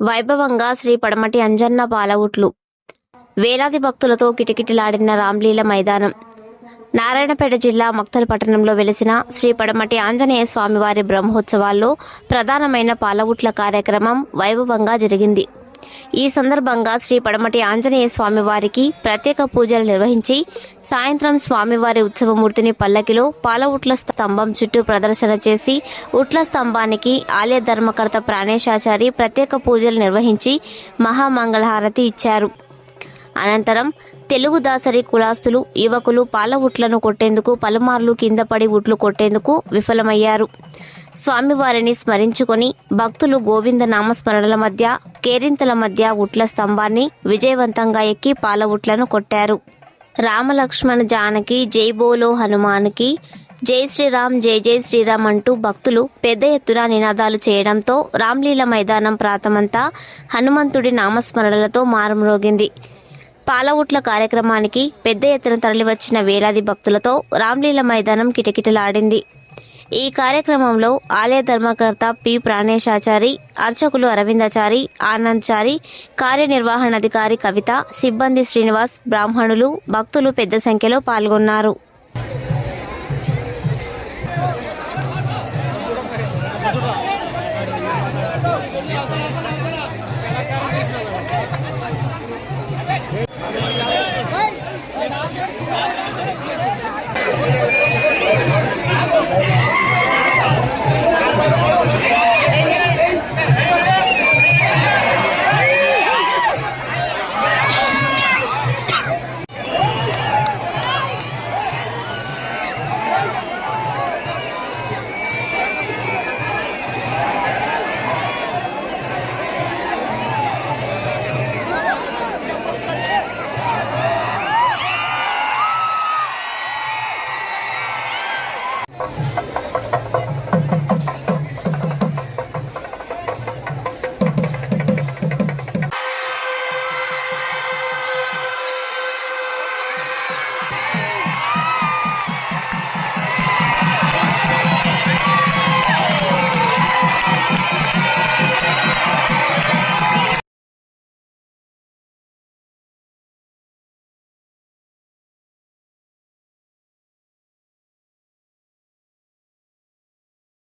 వైభవంగా శ్రీ పడమటి అంజన్న పాలవుట్లు. వేలాది భక్తులతో కిటకిటలాడిన రామ్లీల మైదానం. నారాయణపేట జిల్లా మక్తల్ పట్టణంలో వెలిసిన శ్రీ పడమటి ఆంజనేయ స్వామివారి బ్రహ్మోత్సవాల్లో ప్రధానమైన పాలవుట్ల కార్యక్రమం వైభవంగా జరిగింది. ఈ సందర్భంగా శ్రీ పడమటి ఆంజనేయ స్వామివారికి ప్రత్యేక పూజలు నిర్వహించి సాయంత్రం స్వామివారి ఉత్సవమూర్తిని పల్లకిలో పాలవుట్ల స్తంభం చుట్టూ ప్రదర్శన చేసి ఉట్ల స్తంభానికి ఆలయ ధర్మకర్త ప్రాణేశాచారి ప్రత్యేక పూజలు నిర్వహించి మహామంగళహారతి ఇచ్చారు. అనంతరం తెలుగు దాసరి కులాస్తులు యువకులు పాల ఉట్లను కొట్టేందుకు పలుమార్లు కింద పడి ఉట్లు కొట్టేందుకు విఫలమయ్యారు. స్వామివారిని స్మరించుకొని భక్తులు గోవింద నామస్మరణల మధ్య కేరింతల మధ్య ఉట్ల స్తంభాన్ని విజయవంతంగా ఎక్కి పాల ఉట్లను కొట్టారు. రామలక్ష్మణ జానకి జై బోలో హనుమాన్కి జై శ్రీరామ్ జై జై శ్రీరామ్ అంటూ భక్తులు పెద్ద ఎత్తున నినాదాలు చేయడంతో రామ్లీల మైదానం ప్రాంతమంతా హనుమంతుడి నామస్మరణలతో మారుమ్రోగింది. పాలవుట్ల కార్యక్రమానికి పెద్ద ఎత్తున తరలివచ్చిన వేలాది భక్తులతో రామ్లీల మైదానం కిటకిటలాడింది. ఈ కార్యక్రమంలో ఆలయ ధర్మకర్త పి. ప్రాణేశాచారి అర్చకులు అరవిందాచారి ఆనంద్చారి కార్యనిర్వహణాధికారి కవిత సిబ్బంది శ్రీనివాస్ బ్రాహ్మణులు భక్తులు పెద్ద సంఖ్యలో పాల్గొన్నారు.